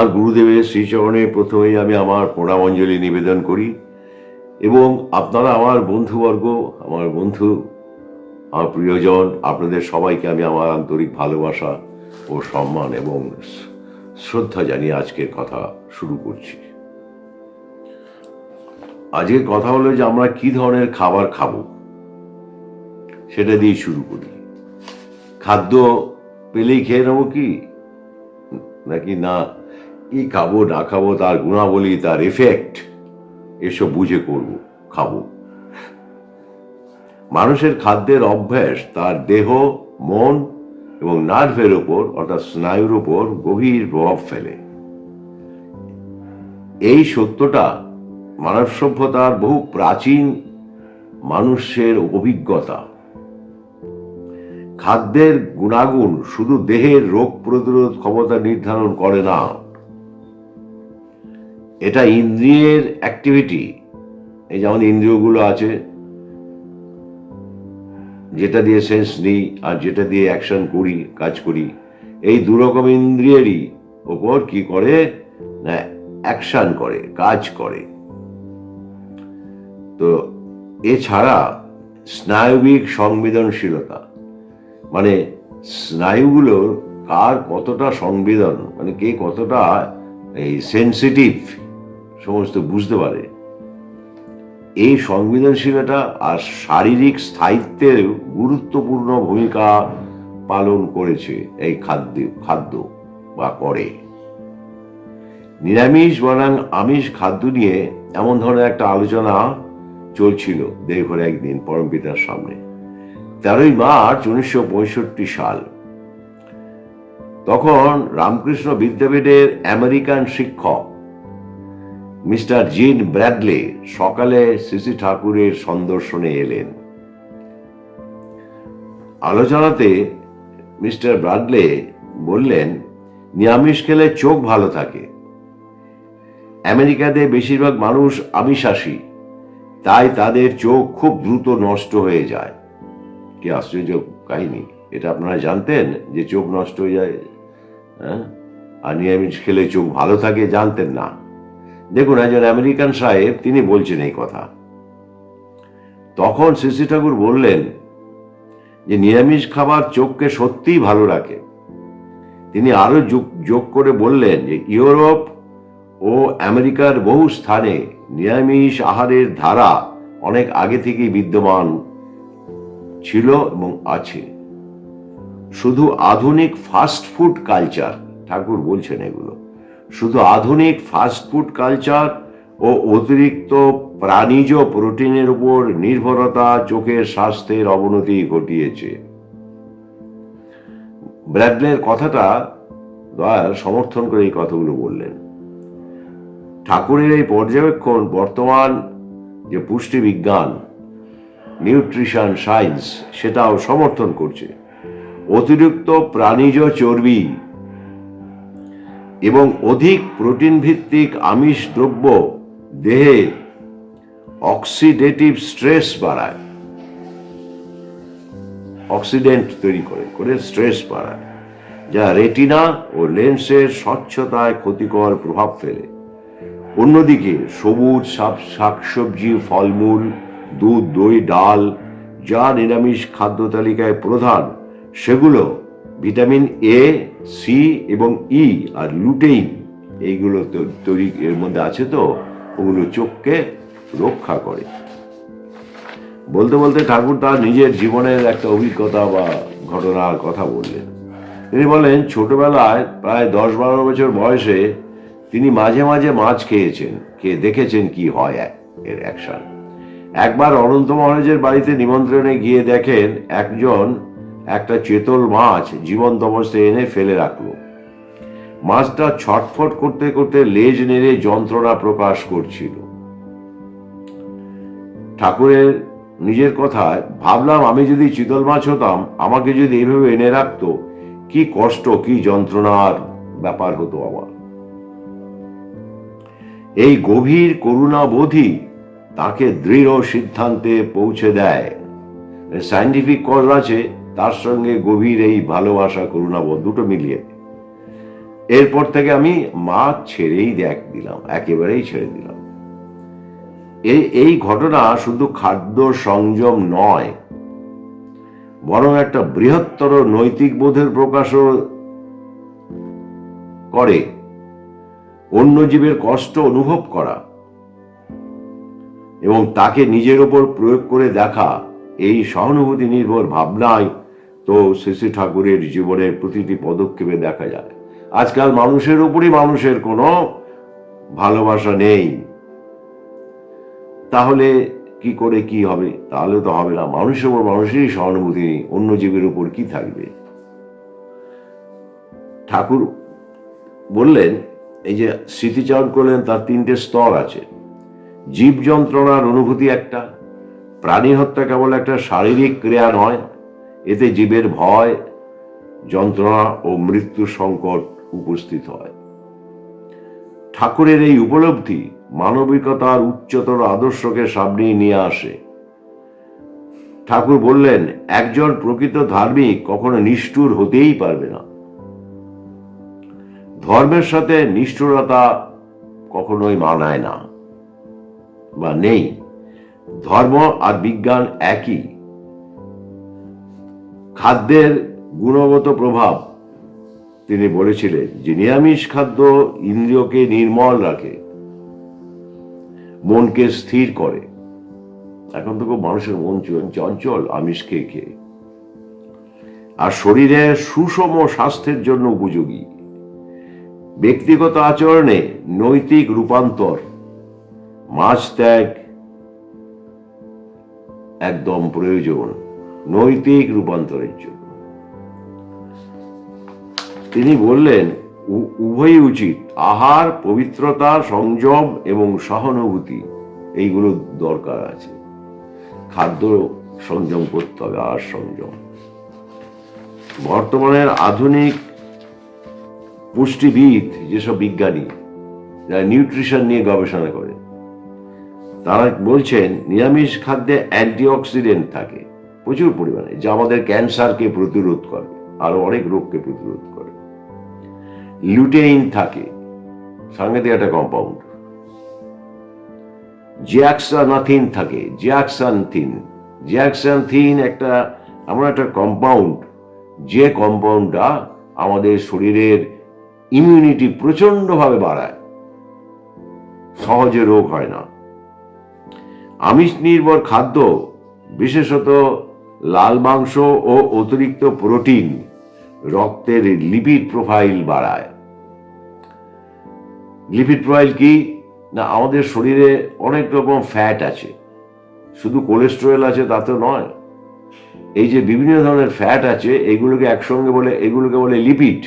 আমার গুরুদেবের শ্রীচরণে প্রথমেই আমি আমার প্রণামাঞ্জলি নিবেদন করি এবং আপনারা আমার বন্ধুবর্গ, আমার বন্ধু, আমার প্রিয়জন, আপনাদের সবাইকে আমি আমার আন্তরিক ভালোবাসা ও সম্মান এবং শ্রদ্ধা জানিয়ে আজকের কথা শুরু করছি। আজকের কথা হলো যে আমরা কি ধরনের খাবার খাব? সেটা দিয়ে শুরু করি। খাদ্য পেলেই খেয়ে নেব কি? নাকি না কি খাব, না খাব, তার গুণাবলী, তার এফেক্ট এসব বুঝে করব, খাব। মানুষের খাদ্যের অভ্যাস, তার দেহ, মন এবং নার্ভের ওপর অর্থাৎ স্নায়ুর ওপর গভীর প্রভাব ফেলে। এই সত্যটা মানব সভ্যতার বহু প্রাচীন মানুষের অভিজ্ঞতা। খাদ্যের গুণাগুণ শুধু দেহের রোগ প্রতিরোধ ক্ষমতা নির্ধারণ করে না এটা ইন্দ্রিয়ের অ্যাক্টিভিটি এই যেমন ইন্দ্রিয়গুলো আছে, যেটা দিয়ে সেন্স নিই আর যেটা দিয়ে অ্যাকশন করি, কাজ করি, এই দুরকম ইন্দ্রিয়েরই ওপর কি করে? না অ্যাকশন করে, কাজ করে। তো এছাড়া স্নায়বিক সংবেদনশীলতা মানে স্নায়ুগুলোর কার কতটা সংবেদন মানে কে কতটা, এই সেন্সিটিভ সমস্ত বুঝতে পারে। এই সংবেদনশীলতা আর শারীরিক স্থায়িত্বের গুরুত্বপূর্ণ ভূমিকা পালন করেছে এই খাদ্য খাদ্য বা করে। নিরামিষ বনাম আমিষ খাদ্য নিয়ে এমন ধরনের একটা আলোচনা চলছিল দেবঘরে একদিন পরম পিতার সামনে। তেরোই মার্চ উনিশশো পঁয়ষট্টি সাল। তখন রামকৃষ্ণ বিদ্যাপীঠের আমেরিকান শিক্ষক মিস্টার জিন ব্র্যাডলে সকালে শ্রী ঠাকুরের সন্দর্শনে এলেন। আলোচনাতে মিস্টার ব্রাডলে বললেন, নিরামিষ খেলে চোখ ভালো থাকে। আমেরিকাতে বেশিরভাগ মানুষ আমিষাসী তাই তাদের চোখ খুব দ্রুত নষ্ট হয়ে যায়। কি আশ্চর্য কাহিনী, এটা আপনারা জানতেন যে চোখ নষ্ট হয়ে যায় হ্যাঁ? আর নিরামিষ খেলে চোখ ভালো থাকে জানতেন না। দেখুন, একজন আমেরিকান সাহেব, তিনি বলছেন এই কথা। তখন শ্রী ঠাকুর বললেন যে, নিরামিষ খাবার চোখকে সত্যিই ভালো রাখে। তিনি আরও যোগ করে বললেন যে, ইউরোপ ও আমেরিকার বহু স্থানে নিরামিষ আহারের ধারা অনেক আগে থেকেই বিদ্যমান ছিল এবং আছে। শুধু আধুনিক ফাস্ট ফুড কালচার, ঠাকুর বলছেন এগুলো। শুধু আধুনিক ফাস্ট ফুড কালচার ও অতিরিক্ত প্রাণীজ প্রোটিনের উপর নির্ভরতা চোখের স্বাস্থ্যের অবনতি ঘটিয়েছে। ব্র্যাডলের কথাটা দয়াল সমর্থন করে এই কথাগুলো বললেন। ঠাকুরের এই পর্যবেক্ষণ বর্তমান যে পুষ্টি বিজ্ঞান নিউট্রিশন সায়েন্স সেটাও সমর্থন করছে। অতিরিক্ত প্রাণীজ চর্বি এবং অধিক প্রোটিন ভিত্তিক আমিষ দ্রব্য দেহে অক্সিডেটিভ স্ট্রেস বাড়ায়। অক্সিডেন্ট তৈরি করে করে স্ট্রেস বাড়ায়, যা রেটিনা ও লেন্সের স্বচ্ছতায় ক্ষতিকর প্রভাব ফেলে। অন্যদিকে সবুজ শাকসবজি, ফলমূল, দুধ, দই, ডাল, যা নিরামিষ খাদ্য তালিকায় প্রধান, সেগুলো ভিটামিন এ সি এবং ই আর লুটেইন এইগুলো তৈরি এর মধ্যে আছে তো, ওগুলো চোখকে রক্ষা করে। বলতে বলতে ঠাকুর তার নিজের জীবনের একটা অভিজ্ঞতা বা ঘটনার কথা বললেন। তিনি বলেন, ছোটবেলায় প্রায় দশ বারো বছর বয়সে তিনি মাঝে মাঝে মাছ খেয়েছেন, খেয়ে দেখেছেন কি হয় এর অ্যাকশন একবার অনন্ত মহারাজের বাড়িতে নিমন্ত্রণে গিয়ে দেখেন একজন একটা চেতল মাছ জীবন্ত অবস্থায় এনে ফেলে রাখল। মাছটা ছটফট করতে করতে লেজ নেড়ে যন্ত্রণা প্রকাশ করছিল। ঠাকুরের নিজের কথায় ভাবলাম, আমি যদি চিতল মাছ হতাম, আমাকে যদি এইভাবে এনে রাখতো, কি কষ্ট, কি যন্ত্রণার ব্যাপার হতো আমার। এই গভীর করুণা করুণাবোধই তাকে দৃঢ় সিদ্ধান্তে পৌঁছে দেয়। সাইন্টিফিক কজ আছে তার সঙ্গে গভীর এই ভালোবাসা, করুণাবোধ দুটো মিলিয়ে। এরপর থেকে আমি মাছ ছেড়েই দেখ দিলাম, একেবারেই ছেড়ে দিলাম। এই এই ঘটনা শুধু খাদ্য সংযম নয়, বরং একটা বৃহত্তর নৈতিক বোধের প্রকাশও করে। অন্য জীবের কষ্ট অনুভব করা এবং তাকে নিজের ওপর প্রয়োগ করে দেখা, এই সহানুভূতি নির্ভর ভাবনায় তো শ্রী ঠাকুরের জীবনের প্রতিটি পদক্ষেপে দেখা যায়। আজকাল মানুষের উপরই মানুষের কোনো ভালোবাসা নেই। তাহলে কি করে কি হবে? তাহলে তো হবে না। মানুষের উপর মানুষেরই সহানুভূতি নেই। অন্য জীবের উপর কি থাকবে? ঠাকুর বললেন, এই যে স্মৃতিচারণ করলেন, তার তিনটে স্তর আছে। জীব যন্ত্রণার অনুভূতি একটা, প্রাণী হত্যা কেবল একটা শারীরিক ক্রিয়া নয় এতে জীবের ভয়, যন্ত্রণা ও মৃত্যু সংকট উপস্থিত হয়। ঠাকুরের এই উপলব্ধি মানবিকতার উচ্চতর আদর্শকে সামনে নিয়ে আসে। ঠাকুর বললেন, একজন প্রকৃত ধার্মিক কখনো নিষ্ঠুর হতেই পারবে না। ধর্মের সাথে নিষ্ঠুরতা কখনোই মানায় না বা নেই। ধর্ম আর বিজ্ঞান একই। খাদ্যের গুণগত প্রভাব, তিনি বলেছিলেন, যে নিরামিষ খাদ্য ইন্দ্রিয়কে নির্মল রাখে, মনকে স্থির করে। এখন তো মানুষের মন চঞ্চল, আমিষ খেয়ে খেয়ে। আর শরীরে সুষম স্বাস্থ্যের জন্য উপযোগী। ব্যক্তিগত আচরণে নৈতিক রূপান্তর, মাছ ত্যাগ একদম প্রয়োজন। নৈতিক রূপান্তরের জন্য। তিনি বললেন, "উ- উভয়ই উচিত। আহার, পবিত্রতা, সংযম এবং সহানুভূতি, এইগুলো দরকার আছে। খাদ্য সংযম করতে হবে আহার সংযম। বর্তমানের আধুনিক পুষ্টিবিদ, যেসব বিজ্ঞানী, যারা নিউট্রিশন নিয়ে গবেষণা করে, তারা বলছেন, নিরামিষ খাদ্যে অ্যান্টিঅক্সিডেন্ট থাকে। প্রচুর পরিমাণে, যা আমাদের ক্যান্সারকে প্রতিরোধ করে, আরও অনেক রোগকে প্রতিরোধ করে। লুটেইন থাকে, সাংঘাতিক একটা কম্পাউন্ড জিয়াক্সানাথিন থাকে জিয়াক্সানথিন জিয়াক্সানথিন একটা, এমন একটা কম্পাউন্ড যে কম্পাউন্ডটা আমাদের শরীরের ইমিউনিটি প্রচন্ডভাবে বাড়ায়। সহজে রোগ হয় না। আমিষ নির্ভর খাদ্য, বিশেষত লাল মাংস ও অতিরিক্ত প্রোটিন রক্তের লিপিড প্রোফাইল বাড়ায়। লিপিড প্রোফাইল কি? না, আমাদের শরীরে অনেক রকম ফ্যাট আছে। শুধু কোলেস্টেরল আছে তা তো নয়। এই যে বিভিন্ন ধরনের ফ্যাট আছে, এগুলোকে একসঙ্গে বলে, এগুলোকে বলে লিপিড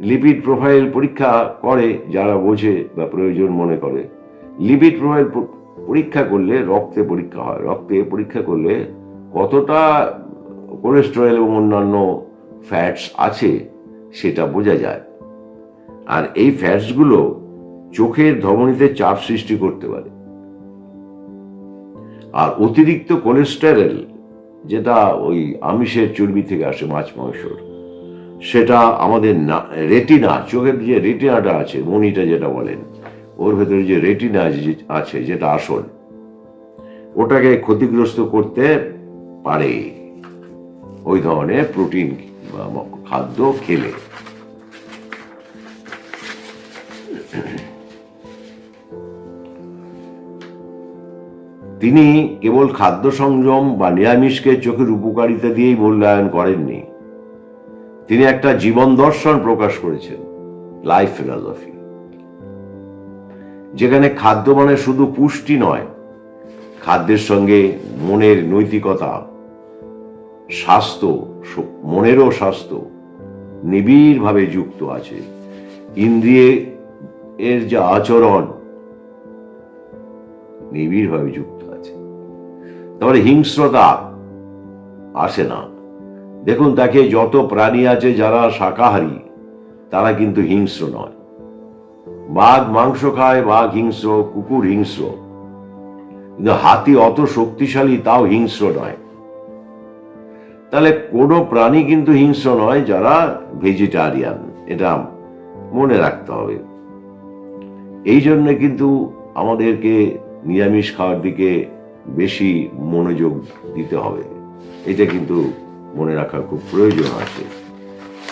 লিপিড প্রোফাইল পরীক্ষা করে যারা বোঝে বা প্রয়োজন মনে করে। লিপিড প্রোফাইল পরীক্ষা করলে রক্তে পরীক্ষা হয়। রক্তে পরীক্ষা করলে কতটা কোলেস্টেরল এবং অন্যান্য ফ্যাটস আছে, সেটা বোঝা যায়। আর এই ফ্যাটসগুলো চোখের ধমনীতে চাপ সৃষ্টি করতে পারে। আর অতিরিক্ত কোলেস্টেরল যেটা ওই আমিষের চর্বি থেকে আসে মাছ মাংসর সেটা আমাদের না- রেটিনা চোখের যে রেটিনাটা আছে, মনিটা যেটা বলেন, ওর ভেতরে যে রেটিনা আছে, যেটা আসল, ওটাকে ক্ষতিগ্রস্ত করতে পারে। ওই ধরনের প্রোটিন খাদ্য খেলে। তিনি কেবল খাদ্য সংযম বা নিরামিষকে চোখের উপকারিতা দিয়েই মূল্যায়ন করেননি। তিনি একটা জীবন দর্শন প্রকাশ করেছেন লাইফ ফিলসফি যেখানে খাদ্য মানে শুধু পুষ্টি নয়, খাদ্যের সঙ্গে মনের নৈতিকতা স্বাস্থ্য মনেরও স্বাস্থ্য নিবিড়ভাবে যুক্ত আছে। ইন্দ্রিয়ে এর যে আচরণ নিবিড়ভাবে যুক্ত আছে। তারপরে হিংস্রতা আসে না। দেখুন, তাকে যত প্রাণী আছে যারা শাকাহারী, তারা কিন্তু হিংস্র নয়। বাঘ মাংস খায়, বাঘ হিংস্র, কুকুর হিংস্র। কিন্তু হাতি অত শক্তিশালী, তাও হিংস্র নয়। তাহলে কোনো প্রাণী কিন্তু হিংস্র নয় যারা ভেজিটারিয়ান। এটা মনে রাখতে হবে। এই জন্য কিন্তু আমাদেরকে নিরামিষ খাওয়ার দিকে বেশি মনোযোগ দিতে হবে। এটা কিন্তু মনে রাখার খুব প্রয়োজন আছে।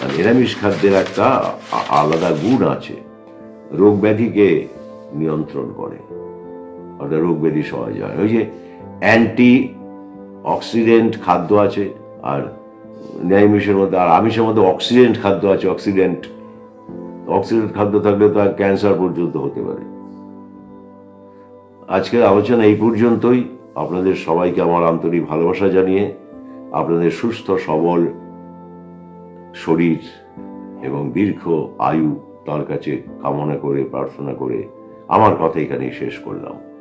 আর নিরামিষ খাদ্যের একটা আলাদা গুণ আছে। রোগ ব্যাধিকে নিয়ন্ত্রণ করে। অর্থাৎ রোগ ব্যাধি সহজ হয়। ওই যে অ্যান্টি অক্সিডেন্ট খাদ্য আছে। আর নিরামিষের মধ্যে আর আমিষের মধ্যে অক্সিডেন্ট খাদ্য আছে অক্সিডেন্ট অক্সিডেন্ট খাদ্য থাকলে তো ক্যান্সার পর্যন্ত হতে পারে। আজকের আলোচনা এই পর্যন্তই। আপনাদের সবাইকে আমার আন্তরিক ভালোবাসা জানিয়ে আপনাদের সুস্থ, সবল শরীর এবং দীর্ঘ আয়ু তার কাছে কামনা করে, প্রার্থনা করে আমার কথা এখানেই শেষ করলাম।